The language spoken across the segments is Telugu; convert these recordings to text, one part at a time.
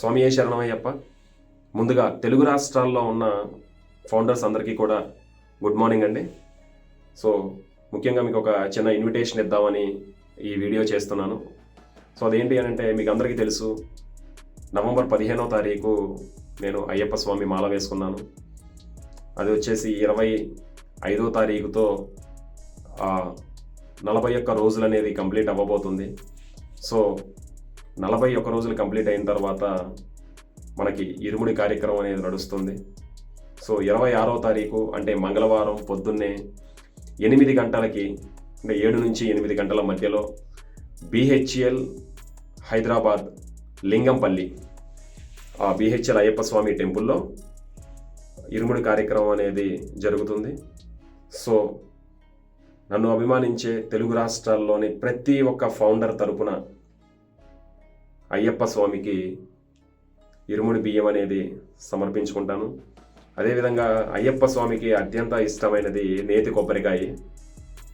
స్వామి ఏ శరణమయ్యప్ప? ముందుగా తెలుగు రాష్ట్రాల్లో ఉన్న ఫౌండర్స్ అందరికీ కూడా గుడ్ మార్నింగ్ అండి. సో ముఖ్యంగా మీకు ఒక చిన్న ఇన్విటేషన్ ఇద్దామని ఈ వీడియో చేస్తున్నాను. సో అదేంటి అని అంటే మీకు అందరికీ తెలుసు నవంబర్ పదిహేనో తారీఖు నేను అయ్యప్ప స్వామి మాల వేసుకున్నాను. అది వచ్చేసి ఇరవై ఐదో తారీఖుతో నలభై ఒక్క రోజులు అనేది కంప్లీట్ అవ్వబోతుంది. సో నలభై ఒక్క రోజులు కంప్లీట్ అయిన తర్వాత మనకి ఇరుముడి కార్యక్రమం అనేది నడుస్తుంది. సో ఇరవై ఆరో తారీఖు అంటే మంగళవారం పొద్దున్నే ఎనిమిది గంటలకి అంటే ఏడు నుంచి ఎనిమిది గంటల మధ్యలో బీహెచ్ఎల్ హైదరాబాద్ లింగంపల్లి ఆ బీహెచ్ఎల్ అయ్యప్ప స్వామి టెంపుల్లో ఇరుముడి కార్యక్రమం అనేది జరుగుతుంది. సో నన్ను అభిమానించే తెలుగు రాష్ట్రాల్లోని ప్రతి ఒక్క ఫౌండర్ తరపున అయ్యప్ప స్వామికి ఇరుముడి బియ్యం అనేది సమర్పించుకుంటాను. అదేవిధంగా అయ్యప్ప స్వామికి అత్యంత ఇష్టమైనది నేతి కొబ్బరికాయ.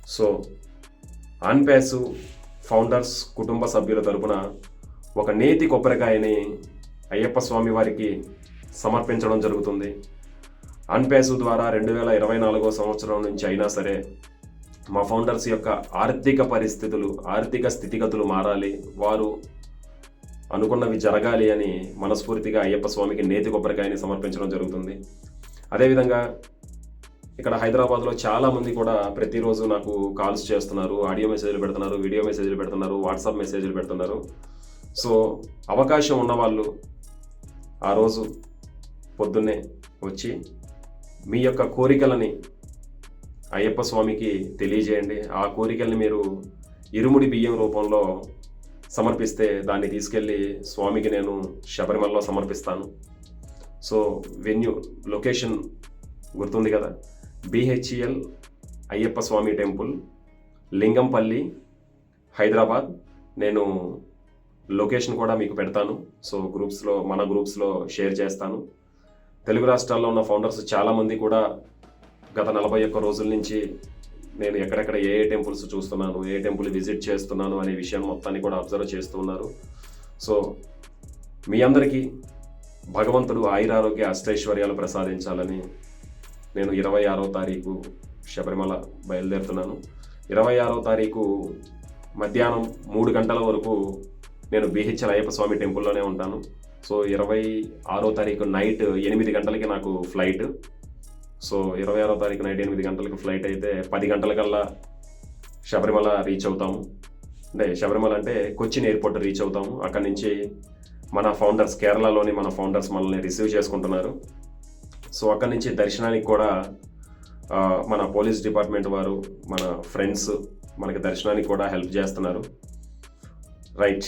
సో ఆన్పేసు ఫౌండర్స్ కుటుంబ సభ్యుల తరపున ఒక నేతి కొబ్బరికాయని అయ్యప్ప స్వామి వారికి సమర్పించడం జరుగుతుంది. అన్పేసు ద్వారా రెండు వేల ఇరవై నాలుగో సంవత్సరం నుంచి అయినా సరే మా ఫౌండర్స్ యొక్క ఆర్థిక పరిస్థితులు ఆర్థిక స్థితిగతులు మారాలి. వారు అనుకున్నవి జరగాలి అని మనస్ఫూర్తిగా అయ్యప్ప స్వామికి నేతి కొబ్బరికాయని సమర్పించడం జరుగుతుంది. అదేవిధంగా ఇక్కడ హైదరాబాద్లో చాలామంది కూడా ప్రతిరోజు నాకు కాల్స్ చేస్తున్నారు ఆడియో మెసేజ్లు పెడుతున్నారు వీడియో మెసేజ్లు పెడుతున్నారు వాట్సాప్ మెసేజ్లు పెడుతున్నారు. సో అవకాశం ఉన్నవాళ్ళు ఆ రోజు పొద్దున్నే వచ్చి మీ యొక్క కోరికలని అయ్యప్ప స్వామికి తెలియజేయండి. ఆ కోరికల్ని మీరు ఇరుముడి బియ్యం రూపంలో సమర్పిస్తే దాన్ని తీసుకెళ్ళి స్వామికి నేను శబరిమలలో సమర్పిస్తాను. సో వెన్యూ లొకేషన్ గుర్తుంది కదా? బిహెచ్ఈఎల్ అయ్యప్ప స్వామి టెంపుల్ లింగంపల్లి హైదరాబాద్. నేను లొకేషన్ కూడా మీకు పెడతాను. సో గ్రూప్స్లో మన గ్రూప్స్లో షేర్ చేస్తాను. తెలుగు రాష్ట్రాల్లో ఉన్న ఫౌండర్స్ చాలామంది కూడా గత నలభై ఒక్క రోజుల నుంచి నేను ఎక్కడెక్కడ ఏ ఏ టెంపుల్స్ చూస్తున్నాను ఏ టెంపుల్ విజిట్ చేస్తున్నాను అనే విషయం మొత్తాన్ని కూడా అబ్జర్వ్ చేస్తూ ఉన్నారు. సో మీ అందరికీ భగవంతుడు ఆయురారోగ్య అష్టైశ్వర్యాలు ప్రసాదించాలని నేను ఇరవై ఆరో తారీఖు శబరిమల బయలుదేరుతున్నాను. ఇరవై ఆరో తారీఖు మధ్యాహ్నం మూడు గంటల వరకు నేను బీహెచ్ఎల్ అయ్యప్ప స్వామి టెంపుల్లోనే ఉంటాను. సో ఇరవై ఆరో తారీఖు నైట్ ఎనిమిది గంటలకి నాకు ఫ్లైట్. సో ఇరవై ఆరో తారీఖు నైట్ ఎనిమిది గంటలకు ఫ్లైట్ అయితే పది గంటలకల్లా శబరిమల రీచ్ అవుతాము. అంటే శబరిమల అంటే కొచ్చిన్ ఎయిర్పోర్ట్ రీచ్ అవుతాము. అక్కడి నుంచి మన ఫౌండర్స్ కేరళలోని మన ఫౌండర్స్ మనల్ని రిసీవ్ చేసుకుంటున్నారు. సో అక్కడి నుంచి దర్శనానికి కూడా మన పోలీస్ డిపార్ట్మెంట్ వారు మన ఫ్రెండ్స్ మనకి దర్శనానికి కూడా హెల్ప్ చేస్తున్నారు. Right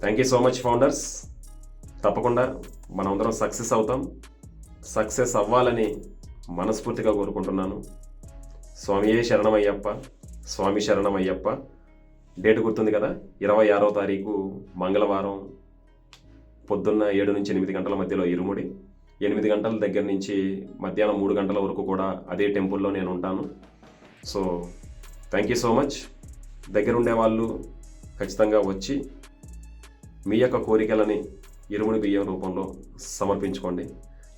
thank you so much founders తప్పకుండా మనమందరం సక్సెస్ అవుతాం. సక్సెస్ అవ్వాలని మనస్ఫూర్తిగా కోరుకుంటున్నాను. స్వామియే శరణమయ్యప్ప స్వామి శరణమయ్యప్ప. డేట్ గుర్తుంది కదా? ఇరవై ఆరో తారీఖు మంగళవారం పొద్దున్న ఏడు నుంచి ఎనిమిది గంటల మధ్యలో ఇరుముడి. ఎనిమిది గంటల దగ్గర నుంచి మధ్యాహ్నం మూడు గంటల వరకు కూడా అదే టెంపుల్లో నేను ఉంటాను. So thank you so much దగ్గరుండే వాళ్ళు ఖచ్చితంగా వచ్చి మీ యొక్క కోరికలని ఇరుముడి బియ్యం రూపంలో సమర్పించుకోండి.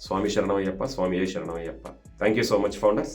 స్వామి శరణమయ్యప్ప స్వామి ఏ శరణమయ్యప్ప. Thank you so much founders